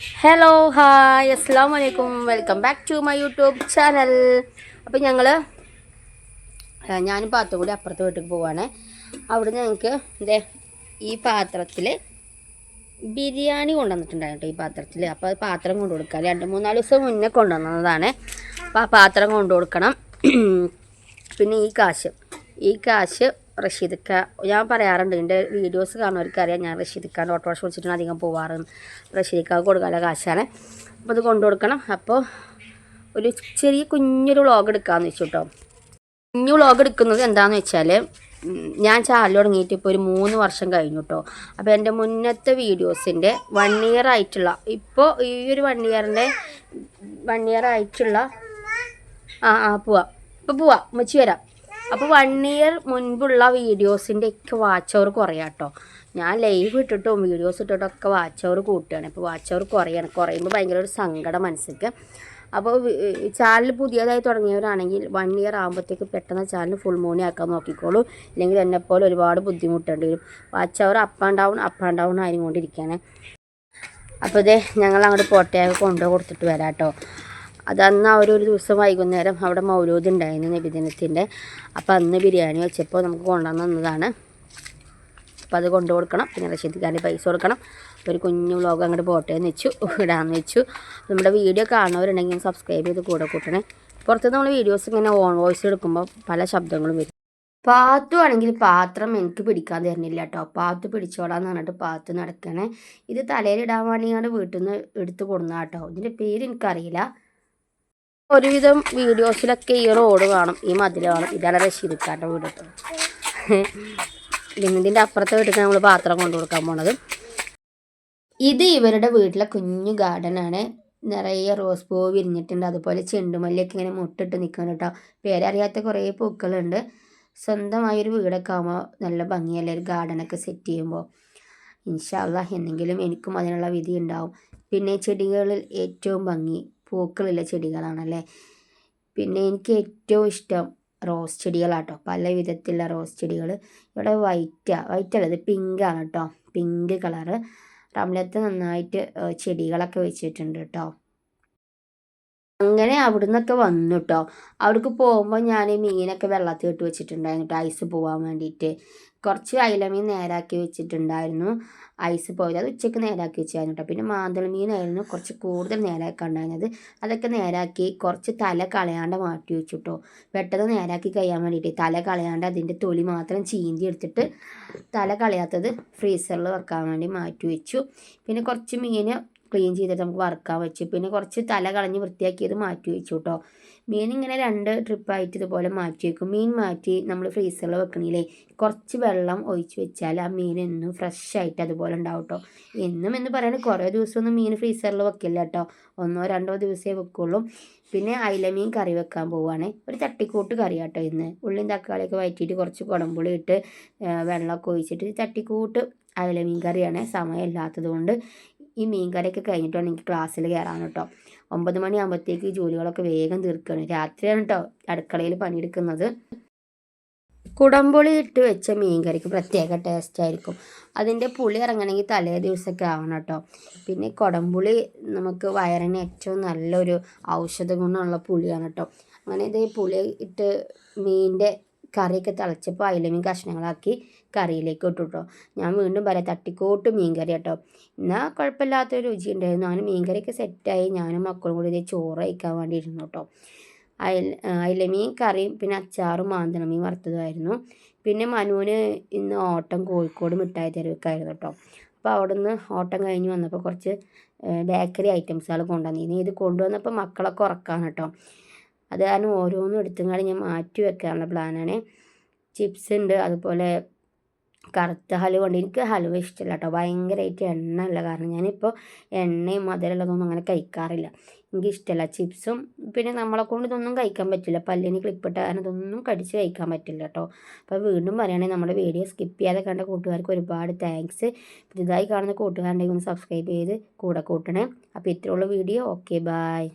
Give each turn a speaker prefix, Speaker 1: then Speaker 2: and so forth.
Speaker 1: Hello hi അസ്സാം വലൈക്കും welcome back to my YouTube channel അപ്പോൾ ഞങ്ങൾ ഞാനും പാത്രം കൂടി അപ്പുറത്തെ വീട്ടിൽ പോവാണ്. അവിടെ ഞങ്ങൾക്ക് ഇതേ ഈ പാത്രത്തിൽ ബിരിയാണി കൊണ്ടുവന്നിട്ടുണ്ടായിരുന്നു ഈ പാത്രത്തിൽ അപ്പോൾ അത് പാത്രം കൊണ്ടു കൊടുക്കുക രണ്ട് മൂന്നാൽ ദിവസം മുന്നേ കൊണ്ടുവന്നതാണ്. അപ്പോൾ ആ പാത്രം കൊണ്ടു കൊടുക്കണം. പിന്നെ ഈ കാശ്. ഈ കാശ് റഷീദക്ക. ഞാൻ പറയാറുണ്ട് എന്റെ വീഡിയോസ് കാണുന്നവർക്ക് അറിയാം ഞാൻ റഷീദക്കാന്റെ ഓട്ടോറിക്ഷ വിളിച്ചിട്ടാണ് അധികം പോവാറ്. റഷീദിക്കാവ് കൊടുക്കാനുള്ള കാശാണ്. അപ്പോൾ അത് കൊണ്ടു കൊടുക്കണം. അപ്പോൾ ഒരു ചെറിയ കുഞ്ഞൊരു വ്ളോഗ് എടുക്കാമെന്ന് വെച്ചു കേട്ടോ കുഞ്ഞു വ്ളോഗ് എടുക്കുന്നത് എന്താണെന്ന് വെച്ചാൽ ഞാൻ ചാനൽ തുടങ്ങിയിട്ട് ഇപ്പോൾ ഒരു മൂന്ന് വർഷം കഴിഞ്ഞു കേട്ടോ അപ്പോൾ എന്റെ മുന്നത്തെ വീഡിയോസിന്റെ വൺ ഇയർ ആയിട്ടുള്ള ഇപ്പോൾ ഈ ഒരു വൺ ഇയറിന്റെ വൺ ഇയർ ആയിട്ടുള്ള ആ ആ പോവാം. ഇപ്പോൾ പോവാം. ഉമ്മച്ചി വരാം. അപ്പോൾ വൺ ഇയർ മുൻപുള്ള വീഡിയോസിന്റെ ഒക്കെ വാച്ച് അവർ കുറയാട്ടോ. ഞാൻ ലൈവ് ഇട്ടിട്ടും വീഡിയോസ് ഇട്ടിട്ടും ഒക്കെ വാച്ച് അവർ കൂട്ടുകയാണ്. ഇപ്പോൾ വാച്ച് അവർ കുറയാണ്. കുറയുമ്പോൾ ഭയങ്കര ഒരു സങ്കടം മനസ്സിലേക്ക് അപ്പോൾ ചാനൽ പുതിയതായി തുടങ്ങിയവരാണെങ്കിൽ വൺ ഇയർ ആകുമ്പോഴത്തേക്ക് പെട്ടെന്ന് ചാനൽ ഫുൾ മോണി ആക്കാൻ നോക്കിക്കോളൂ. ഇല്ലെങ്കിൽ എന്നെപ്പോലെ ഒരുപാട് ബുദ്ധിമുട്ടേണ്ടി വരും. Watch hour up and down up and down ആയിക്കൊണ്ടിരിക്കുകയാണ്. അപ്പോൾ ഇതേ ഞങ്ങൾ അങ്ങോട്ട് പോട്ടയൊക്കെ കൊണ്ടുപോയി കൊടുത്തിട്ട് വരാം കേട്ടോ അത് അന്ന് ആ ഒരു ദിവസം വൈകുന്നേരം അവിടെ മൗലൂദ് ഉണ്ടായിരുന്നു നബിദിനത്തിന്റെ അപ്പോൾ അന്ന് ബിരിയാണി വെച്ചപ്പോൾ നമുക്ക് കൊണ്ടുവന്ന് തന്നതാണ്. അപ്പോൾ അത് കൊണ്ടു കൊടുക്കണം. പിന്നെ റഷീദ്ക്കാരന്റെ പൈസ കൊടുക്കണം. ഒരു കുഞ്ഞു വ്ളോഗ് അങ്ങോട്ട് പോട്ടെ എന്ന് വെച്ചു. ഇടാമെന്ന് വെച്ചു. നമ്മുടെ വീഡിയോ കാണുന്നവരുണ്ടെങ്കിൽ സബ്സ്ക്രൈബ് ചെയ്ത് കൂടെ കൂട്ടണേ. പുറത്ത് നമ്മൾ വീഡിയോസ് ഇങ്ങനെ ഓൺ വോയിസ് എടുക്കുമ്പോൾ പല ശബ്ദങ്ങളും വരും. പാത്തു ആണെങ്കിൽ പാത്രം എനിക്ക് പിടിക്കാൻ തരുന്നില്ല കേട്ടോ. പാത്തു പിടിച്ചോളാന്ന് പറഞ്ഞിട്ട് പാത്തു നടക്കണേ. ഇത് തലയിലിടാൻ വേണ്ടി ഞങ്ങളുടെ വീട്ടിൽ നിന്ന് എടുത്ത് കൊടുന്ന കേട്ടോ. ഇതിന്റെ പേര് എനിക്കറിയില്ല. ഒരുവിധം വീഡിയോസിലൊക്കെ ഈ റോഡ് കാണും ഈ മതിൽ കാണും. ഇതാണ് റഷീദിക്കാരുടെ വീട് ഇതിന്റെ അപ്പുറത്തെ വീട്ടിൽ നമ്മൾ പാത്രം കൊണ്ടു കൊടുക്കാൻ പോണത്. ഇത് ഇവരുടെ വീട്ടിലെ കുഞ്ഞു ഗാർഡനാണ് നിറയെ റോസ് പൂവ് വിരിഞ്ഞിട്ടുണ്ട്. അതുപോലെ ചെണ്ടുമല്ലിയൊക്കെ ഇങ്ങനെ മുട്ടിട്ട് നിൽക്കുന്നു കേട്ടോ. പേരറിയാത്ത കുറേ പൂക്കളുണ്ട്. സ്വന്തമായൊരു വീടൊക്കെ ആകുമ്പോൾ നല്ല ഭംഗിയല്ലേ ഒരു ഗാർഡനൊക്കെ സെറ്റ് ചെയ്യുമ്പോൾ ഇൻഷാല്ല എന്നെങ്കിലും എനിക്കും അതിനുള്ള വിധി ഉണ്ടാവും. പിന്നെ ചെടികളിൽ ഏറ്റവും ഭംഗി പൂക്കളുള്ള ചെടികളാണല്ലേ? പിന്നെ എനിക്ക് ഏറ്റവും ഇഷ്ടം റോസ് ചെടികളാട്ടോ. പല വിധത്തിലുള്ള റോസ് ചെടികൾ ഇവിടെ വൈറ്റാ. വൈറ്റ് അല്ല ഇത് പിങ്കാണ് കേട്ടോ പിങ്ക് കളറ്. റംലത്ത് നന്നായിട്ട് ചെടികളൊക്കെ വെച്ചിട്ടുണ്ട് കേട്ടോ അങ്ങനെ അവിടുന്നൊക്കെ വന്നു കേട്ടോ അവിടേക്ക് പോകുമ്പോൾ ഞാൻ മീനൊക്കെ വെള്ളത്തിൽ ഇട്ട് വെച്ചിട്ടുണ്ടായിരുന്നു കേട്ടോ ഐസ് പോകാൻ വേണ്ടിയിട്ട്. കുറച്ച് അയിലമീൻ നേരാക്കി വെച്ചിട്ടുണ്ടായിരുന്നു. ഐസ് പോയത് അത് ഉച്ചയ്ക്ക് നേരാക്കി വെച്ചായിരുന്നു കേട്ടോ പിന്നെ മാന്തൾ മീനായിരുന്നു കുറച്ച് കൂടുതൽ നേരാക്കാണ്ടായിരുന്നത് അതൊക്കെ നേരാക്കി കുറച്ച് തല കളയാണ്ട് മാറ്റി വെച്ചു കേട്ടോ പെട്ടെന്ന് നേരാക്കി കഴിയാൻ വേണ്ടിയിട്ട് തല കളയാണ്ട് അതിന്റെ തൊലി മാത്രം ചീന്തി എടുത്തിട്ട് തല കളയാത്തത് ഫ്രീസറിൽ വെക്കാൻ വേണ്ടി മാറ്റി വെച്ചു. പിന്നെ കുറച്ച് മീൻ ക്ലീൻ ചെയ്തിട്ട് നമുക്ക് വറുക്കാൻ വെച്ചു. പിന്നെ കുറച്ച് തല കളഞ്ഞ് വൃത്തിയാക്കിയത് മാറ്റി വെച്ചു കേട്ടോ മീൻ ഇങ്ങനെ രണ്ട് ട്രിപ്പായിട്ട് ഇതുപോലെ മാറ്റി വെക്കും. മീൻ മാറ്റി നമ്മൾ ഫ്രീസറിൽ വെക്കണില്ലേ? കുറച്ച് വെള്ളം ഒഴിച്ച് വെച്ചാൽ ആ മീൻ എന്നും ഫ്രഷ് ആയിട്ട് അതുപോലെ ഉണ്ടാവും കേട്ടോ എന്നും എന്ന് പറയുന്നത് കുറേ ദിവസമൊന്നും മീൻ ഫ്രീസറിൽ വെക്കില്ല കേട്ടോ ഒന്നോ രണ്ടോ ദിവസമേ വെക്കുള്ളൂ. പിന്നെ അയിലമീൻ കറി വെക്കാൻ പോവുകയാണ് ഒരു തട്ടിക്കൂട്ട് കറി കേട്ടോ ഇന്ന്. ഉള്ളിയും തക്കാളിയൊക്കെ വയറ്റിയിട്ട് കുറച്ച് കുടമ്പുളി ഇട്ട് വെള്ളമൊക്കെ ഒഴിച്ചിട്ട് തട്ടിക്കൂട്ട് അയിലമീൻ കറിയാണ്. സമയമില്ലാത്തത് കൊണ്ട് ഈ മീൻ കഴിഞ്ഞിട്ടാണ് കഴിഞ്ഞിട്ട് എനിക്ക് ക്ലാസ്സിൽ കയറാൻ കേട്ടോ. ഒമ്പത് മണിയാകുമ്പോഴത്തേക്ക് ഈ ജോലികളൊക്കെ വേഗം തീർക്കുകയാണ് രാത്രിയാണ് കേട്ടോ അടുക്കളയിൽ പണിയെടുക്കുന്നത്. കുടംപുളി ഇട്ട് വെച്ച മീൻകറിക്ക് പ്രത്യേക ടേസ്റ്റ് ആയിരിക്കും. അതിന്റെ പുളി ഇറങ്ങണമെങ്കിൽ തലേ ദിവസമൊക്കെ ആവണം കേട്ടോ. പിന്നെ കുടംപുളി നമുക്ക് വയറിന് ഏറ്റവും നല്ലൊരു ഔഷധ ഗുണമുള്ള പുളിയാണ് കേട്ടോ. അങ്ങനെ ഇത് പുളി ഇട്ട് മീനിന്റെ കറിയൊക്കെ തിളച്ചപ്പോൾ അയിലമീൻ കഷ്ണങ്ങളാക്കി കറിയിലേക്ക് ഇട്ടു കേട്ടോ ഞാൻ വീണ്ടും പറയാം തട്ടിക്കോട്ട് മീൻ കറി കേട്ടോ എന്നാൽ കുഴപ്പമില്ലാത്തൊരു രുചി ഉണ്ടായിരുന്നു. അങ്ങനെ മീൻ കറിയൊക്കെ സെറ്റായി ഞാനും മക്കളും കൂടി ഇതേ ചോറ് കഴിക്കാൻ വേണ്ടി ഇരുന്നു കേട്ടോ. അയൽ അയിലമീൻ കറിയും പിന്നെ അച്ചാറും മാന്തളമീൻ വറുത്തതുമായിരുന്നു. പിന്നെ മനുവിന് ഇന്ന് ഓട്ടം കോഴിക്കോട് മിഠായി തെരുവൊക്കെയായിരുന്നു കേട്ടോ. അപ്പോൾ അവിടെ നിന്ന് ഓട്ടം കഴിഞ്ഞ് വന്നപ്പോൾ കുറച്ച് ബേക്കറി ഐറ്റംസുകൾ കൊണ്ടുവന്നിരുന്നു. ഇത് കൊണ്ടുവന്നപ്പോൾ മക്കളൊക്കെ ഉറക്കാണ് കേട്ടോ. അത് കാരണം ഓരോന്നും എടുത്തും ഞാൻ മാറ്റി വെക്കാനുള്ള പ്ലാനാണ്. ചിപ്സ് ഉണ്ട് അതുപോലെ കറുത്ത ഹലുവ ഉണ്ട് എനിക്ക് ഹലുവ ഇഷ്ടമില്ല കേട്ടോ ഭയങ്കരമായിട്ട് എണ്ണ കാരണം ഞാനിപ്പോൾ എണ്ണയും മധുരമുള്ളതൊന്നും അങ്ങനെ കഴിക്കാറില്ല. എനിക്ക് ഇഷ്ടമല്ല ചിപ്സും. പിന്നെ നമ്മളെ കൊണ്ട് ഇതൊന്നും കഴിക്കാൻ പറ്റില്ല. പല്ലിന് ക്ലിപ്പിട്ട കാരണം ഇതൊന്നും കടിച്ച് കഴിക്കാൻ പറ്റില്ല കേട്ടോ. അപ്പോൾ വീണ്ടും പറയുകയാണെങ്കിൽ നമ്മുടെ വീഡിയോ സ്കിപ്പ് ചെയ്യാതെ കണ്ട കൂട്ടുകാർക്ക് ഒരുപാട് താങ്ക്സ് പുതുതായി കാണുന്ന കൂട്ടുകാരുണ്ടെങ്കിൽ ഒന്ന് സബ്സ്ക്രൈബ് ചെയ്ത് കൂടെ കൂട്ടണേ. അപ്പോൾ ഇത്രയുള്ള വീഡിയോ. Okay bye